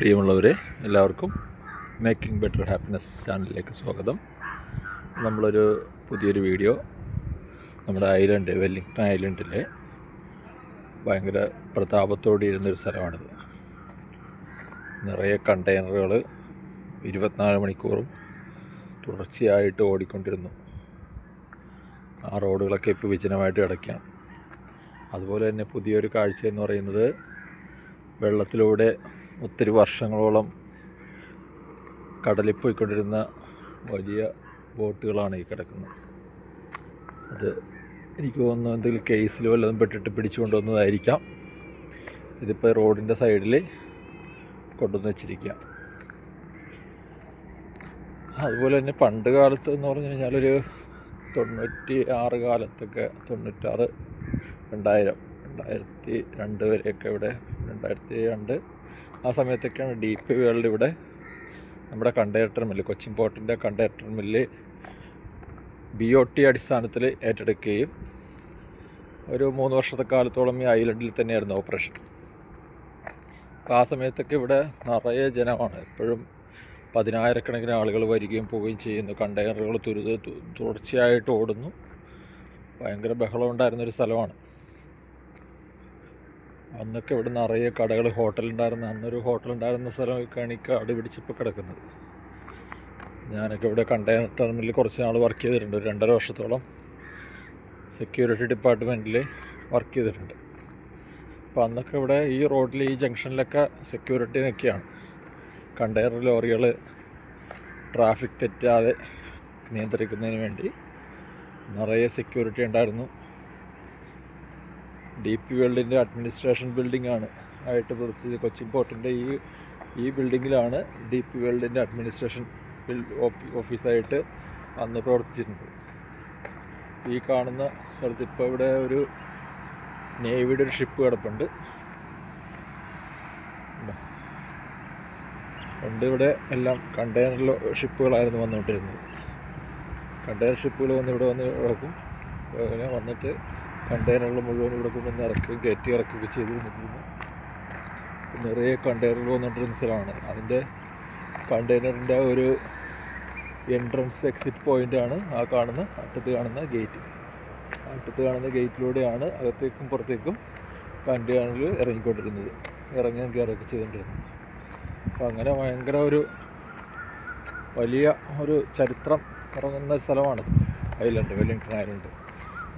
പ്രിയമുള്ളവരെ എല്ലാവർക്കും making better happiness ചാനലിലേക്ക് സ്വാഗതം. നമ്മളൊരു പുതിയൊരു വീഡിയോ നമ്മുടെ ഐലൻഡ് വെല്ലിംഗ്ടൺ ഐലൻഡിലെ ഭയങ്കര പ്രതാപത്തോടെ ഇരുന്നൊരു സ്ഥലമാണിത്. നിറയെ കണ്ടെയ്നറുകൾ ഇരുപത്തിനാല് മണിക്കൂറും തുടർച്ചയായിട്ട് ഓടിക്കൊണ്ടിരുന്നു. ആ റോഡുകളൊക്കെ ഇപ്പോൾ വിജനമായിട്ട് കിടക്കുകയാണ്. അതുപോലെ തന്നെ പുതിയൊരു കാഴ്ച എന്ന് പറയുന്നത് വെള്ളത്തിലൂടെ ഒത്തിരി വർഷങ്ങളോളം കടലിൽ പോയിക്കൊണ്ടിരുന്ന വലിയ ബോട്ടുകളാണ് ഈ കിടക്കുന്നത്. അത് എനിക്ക് തോന്നുന്നു എന്തെങ്കിലും കേസിൽ വല്ലതും പെട്ടിട്ട് പിടിച്ചുകൊണ്ടുവന്നതായിരിക്കാം ഇതിപ്പോൾ റോഡിന്റെ സൈഡിൽ കൊണ്ടുവന്ന് വെച്ചിരിക്കുക. അതുപോലെ തന്നെ പണ്ട് കാലത്ത് എന്ന് പറഞ്ഞു കഴിഞ്ഞാൽ ഒരു തൊണ്ണൂറ്റി ആറ് കാലത്തൊക്കെ തൊണ്ണൂറ്റാറ് രണ്ടായിരം രണ്ടായിരത്തി രണ്ട് വരെയൊക്കെ ഇവിടെ രണ്ടായിരത്തി രണ്ട് ആ സമയത്തൊക്കെയാണ് ഡി പി വേൾഡ് ഇവിടെ നമ്മുടെ കണ്ടെയ്നർ മില്ല് കൊച്ചിൻ പോർട്ടിന്റെ container mill B O T അടിസ്ഥാനത്തിൽ ഏറ്റെടുക്കുകയും ഒരു മൂന്ന് വർഷത്തെ കാലത്തോളം ഈ ഐലൻഡിൽ തന്നെയായിരുന്നു ഓപ്പറേഷൻ അപ്പോൾ ആ സമയത്തൊക്കെ ഇവിടെ നിറയെ ജനമാണ്. എപ്പോഴും പതിനായിരക്കണക്കിന് ആളുകൾ വരികയും പോവുകയും ചെയ്യുന്നു. കണ്ടെയ്നറുകൾ തുരുത് തുടർച്ചയായിട്ട് ഓടുന്നു. ഭയങ്കര ബഹളം ഉണ്ടായിരുന്നൊരു സ്ഥലമാണ്. അന്നൊക്കെ ഇവിടെ നിറയെ കടകൾ ഹോട്ടലുണ്ടായിരുന്ന അന്നൊരു ഹോട്ടലുണ്ടായിരുന്ന സ്ഥലമൊക്കെയാണ് ഈ കാട് പിടിച്ചിപ്പോൾ കിടക്കുന്നത്. ഞാനൊക്കെ ഇവിടെ കണ്ടെയ്നർ ടെർമിനലിൽ കുറച്ച് നാൾ വർക്ക് ചെയ്തിട്ടുണ്ട്. ഒരു രണ്ടര വർഷത്തോളം സെക്യൂരിറ്റി ഡിപ്പാർട്ട്മെന്റിൽ വർക്ക് ചെയ്തിട്ടുണ്ട്. അപ്പോൾ അന്നൊക്കെ ഇവിടെ ഈ റോഡിൽ ഈ ജംഗ്ഷനിലൊക്കെ സെക്യൂരിറ്റി നിൽക്കുകയാണ്. കണ്ടെയ്നർ ലോറികൾ ട്രാഫിക് തെറ്റാതെ നിയന്ത്രിക്കുന്നതിന് വേണ്ടി നിറയെ സെക്യൂരിറ്റി ഉണ്ടായിരുന്നു. ഡി പി വേൾഡിന്റെ അഡ്മിനിസ്ട്രേഷൻ ബിൽഡിംഗ് ആണ്. ആയിട്ട് പ്രവർത്തിച്ചത് കൊച്ചിൻ പോർട്ടിന്റെ ഈ ഈ ബിൽഡിങ്ങിലാണ് ഡി പി വേൾഡിന്റെ അഡ്മിനിസ്ട്രേഷൻ ഓഫീസായിട്ട് അന്ന് പ്രവർത്തിച്ചിട്ടുണ്ട് ഈ കാണുന്ന സ്ഥലത്ത് ഇപ്പോൾ ഇവിടെ ഒരു നേവിയുടെ ഒരു ഷിപ്പ് കിടപ്പുണ്ട്? പണ്ട് ഇവിടെ എല്ലാം കണ്ടെയ്നർ ഷിപ്പുകളായിരുന്നു വന്നുകൊണ്ടിരുന്നത്. കണ്ടെയ്നർ ഷിപ്പുകൾ വന്ന് ഇവിടെ വന്ന് കിടക്കും അങ്ങനെ വന്നിട്ട് കണ്ടെയ്നറുകൾ മുഴുവൻ ഇവിടെ കൊണ്ടുവന്ന് ഇറക്കുകയും കയറ്റി ഇറക്കുകയൊക്കെ ചെയ്തിരുന്നിരുന്നു നിറയെ കണ്ടെയ്നറുകൾ വന്നിട്ട് സ്ഥലമാണ് അതിന്റെ കണ്ടെയ്നറിന്റെ ഒരു എൻട്രൻസ് എക്സിറ്റ് പോയിന്റാണ് ആ കാണുന്ന അറ്റത്ത് കാണുന്ന ഗേറ്റ് അറ്റത്ത് കാണുന്ന ഗേറ്റിലൂടെയാണ് അകത്തേക്കും പുറത്തേക്കും കണ്ടെയ്നറിൽ ഇറങ്ങിക്കൊണ്ടിരുന്നത്. ഇറങ്ങുകയും കയറുകയൊക്കെ ചെയ്തുകൊണ്ടിരുന്നത്. അപ്പോൾ അങ്ങനെ ഭയങ്കര ഒരു വലിയ ഒരു ചരിത്രം ഇറങ്ങുന്ന സ്ഥലമാണ്. Island Wellington island.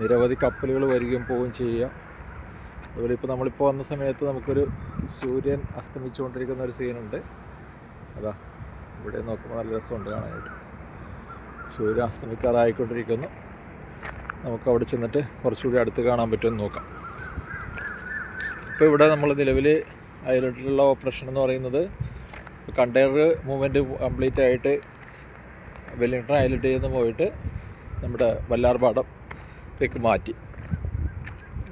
നിരവധി കപ്പലുകൾ വരികയും പോവുകയും ചെയ്യുക. അതുപോലെ ഇപ്പോൾ നമ്മളിപ്പോൾ വന്ന സമയത്ത് നമുക്കൊരു സൂര്യൻ അസ്തമിച്ചുകൊണ്ടിരിക്കുന്ന ഒരു സീനുണ്ട്. അതാ ഇവിടെ നോക്കുമ്പോൾ നല്ല രസമുണ്ട് കാണാനായിട്ട്. സൂര്യൻ അസ്തമിക്കാറായിക്കൊണ്ടിരിക്കുന്നു നമുക്ക് അവിടെ ചെന്നിട്ട് കുറച്ചുകൂടി അടുത്ത് കാണാൻ പറ്റുമെന്ന് നോക്കാം. ഇപ്പോൾ ഇവിടെ നമ്മൾ നിലവിൽ അതിലുള്ള ഓപ്പറേഷൻ എന്ന് പറയുന്നത് കണ്ടെയ്നർ മൂവ്മെന്റ് കംപ്ലീറ്റ് ആയിട്ട് വെല്ലിംഗ്ടൺ ഐലൻഡിൽ നിന്ന് പോയിട്ട് നമ്മുടെ വല്ലാർപാടത്തേക്ക് മാറ്റി.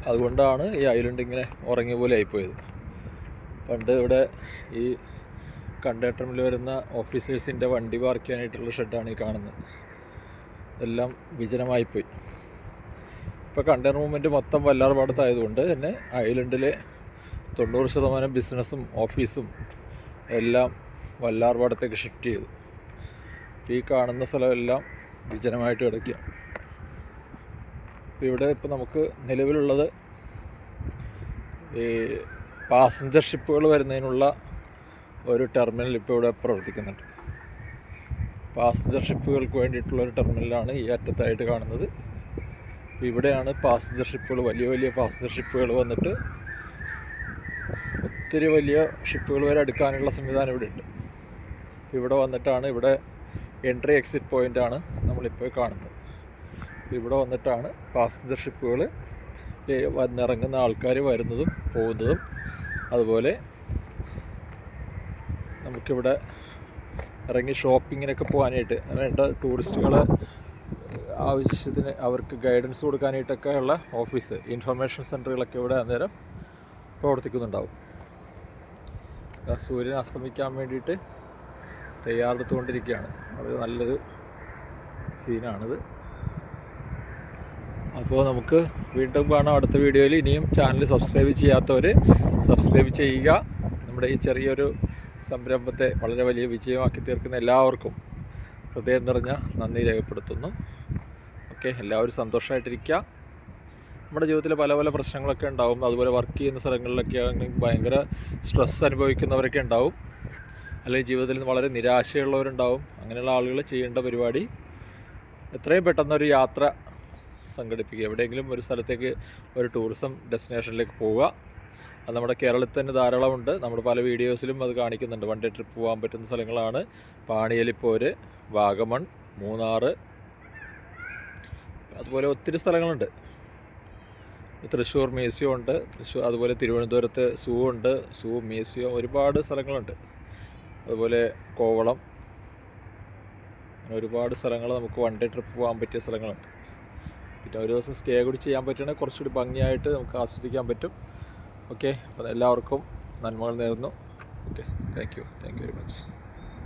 അതുകൊണ്ടാണ് ഈ ഐലൻഡ് ഇങ്ങനെ ഉറങ്ങിയ പോലെ ആയിപ്പോയത്. പണ്ട് ഇവിടെ ഈ കണ്ടേട്ടറിൽ വരുന്ന ഓഫീസേഴ്സിന്റെ വണ്ടി പാർക്ക് ചെയ്യാനായിട്ടുള്ള ഷെഡാണ് ഈ കാണുന്നത്. എല്ലാം വിജനമായിപ്പോയി. ഇപ്പോൾ കണ്ടെയ്നർ മൂവ്മെന്റ് മൊത്തം വല്ലാർപാടത്തായതുകൊണ്ട് തന്നെ ഐലൻഡിലെ തൊണ്ണൂറ് ശതമാനം ബിസിനസ്സും ഓഫീസും എല്ലാം വല്ലാർപാടത്തേക്ക് ഷിഫ്റ്റ് ചെയ്തു. ഈ കാണുന്ന സ്ഥലമെല്ലാം വിജനമായിട്ട് കിടക്കുക ഇവിടെ ഇപ്പോൾ നമുക്ക് നിലവിലുള്ളത് ഈ പാസഞ്ചർ ഷിപ്പുകൾ വരുന്നതിനുള്ള ഒരു ടെർമിനൽ ഇപ്പോൾ ഇവിടെ പ്രവർത്തിക്കുന്നുണ്ട്. പാസഞ്ചർ ഷിപ്പുകൾക്ക് വേണ്ടിയിട്ടുള്ള ഒരു ടെർമിനലാണ് ഈ അറ്റത്തായിട്ട് കാണുന്നത്. ഇവിടെയാണ് പാസഞ്ചർ ഷിപ്പുകൾ വലിയ വലിയ പാസഞ്ചർ ഷിപ്പുകൾ വന്നിട്ട് ഒത്തിരി വലിയ ഷിപ്പുകൾ വരെ അടുക്കാനുള്ള സംവിധാനം ഇവിടെ ഉണ്ട്. ഇവിടെ വന്നിട്ടാണ് ഇവിടെ എൻട്രി എക്സിറ്റ് പോയിന്റാണ് നമ്മളിപ്പോൾ കാണുന്നത്. ഇവിടെ വന്നിട്ടാണ് പാസഞ്ചർ ഷിപ്പുകൾ വന്നിറങ്ങുന്ന ആൾക്കാർ വരുന്നതും പോകുന്നതും. അതുപോലെ നമുക്കിവിടെ ഇറങ്ങി ഷോപ്പിങ്ങിനൊക്കെ പോകാനായിട്ട് വേണ്ട ടൂറിസ്റ്റുകളെ ആവശ്യത്തിന് അവർക്ക് ഗൈഡൻസ് കൊടുക്കാനായിട്ടൊക്കെ ഉള്ള ഓഫീസ് ഇൻഫർമേഷൻ സെന്ററുകളൊക്കെ ഇവിടെ അന്നേരം പ്രവർത്തിക്കുന്നുണ്ടാവും. സൂര്യൻ അസ്തമിക്കാൻ വേണ്ടിയിട്ട് തയ്യാറെടുത്തുകൊണ്ടിരിക്കുകയാണ്. അത് നല്ലൊരു സീനാണിത്. അപ്പോൾ നമുക്ക് വീണ്ടും കാണാം അടുത്ത വീഡിയോയിൽ. ഇനിയും ചാനൽ സബ്സ്ക്രൈബ് ചെയ്യാത്തവർ സബ്സ്ക്രൈബ് ചെയ്യുക. നമ്മുടെ ഈ ചെറിയൊരു സംരംഭത്തെ വളരെ വലിയ വിജയമാക്കി തീർക്കുന്ന എല്ലാവർക്കും ഹൃദയം നിറഞ്ഞ നന്ദി രേഖപ്പെടുത്തുന്നു. ഓക്കെ എല്ലാവരും സന്തോഷമായിട്ടിരിക്കുക നമ്മുടെ ജീവിതത്തിൽ പല പല പ്രശ്നങ്ങളൊക്കെ ഉണ്ടാവും. അതുപോലെ വർക്ക് ചെയ്യുന്ന സ്ഥലങ്ങളിലൊക്കെ ആണെങ്കിൽ ഭയങ്കര സ്ട്രെസ് അനുഭവിക്കുന്നവരൊക്കെ ഉണ്ടാവും. അല്ലെങ്കിൽ ജീവിതത്തിൽ വളരെ നിരാശയുള്ളവരുണ്ടാവും. അങ്ങനെയുള്ള ആളുകൾ ചെയ്യേണ്ട പരിപാടി എത്രയും പെട്ടെന്നൊരു യാത്ര സംഘടിപ്പിക്കുക. എവിടെയെങ്കിലും ഒരു സ്ഥലത്തേക്ക് ഒരു ടൂറിസം ഡെസ്റ്റിനേഷനിലേക്ക് പോവുക. അത് നമ്മുടെ കേരളത്തിൽ തന്നെ ധാരാളമുണ്ട്. നമ്മുടെ പല വീഡിയോസിലും അത് കാണിക്കുന്നുണ്ട്. വൺ ഡേ ട്രിപ്പ് പോകാൻ പറ്റുന്ന സ്ഥലങ്ങളാണ്. പാണിയലിപ്പോര് വാഗമൺ മൂന്നാറ്. അതുപോലെ ഒത്തിരി സ്ഥലങ്ങളുണ്ട്. തൃശ്ശൂർ മ്യൂസിയം ഉണ്ട്. തൃശ്ശൂർ അതുപോലെ തിരുവനന്തപുരത്ത് സൂ ഉണ്ട്. സൂ മ്യൂസിയം ഒരുപാട് സ്ഥലങ്ങളുണ്ട്. അതുപോലെ കോവളം. ഒരുപാട് സ്ഥലങ്ങൾ നമുക്ക് വൺ ഡേ ട്രിപ്പ് പോകാൻ പറ്റിയ സ്ഥലങ്ങളുണ്ട്. പിന്നെ ഒരു ദിവസം സ്റ്റേ കൂടി ചെയ്യാൻ പറ്റുകയാണെങ്കിൽ കുറച്ചുകൂടി ഭംഗിയായിട്ട് നമുക്ക് ആസ്വദിക്കാൻ പറ്റും. ഓക്കെ അപ്പോൾ എല്ലാവർക്കും നന്മകൾ നേരുന്നു. Okay thank you thank you very much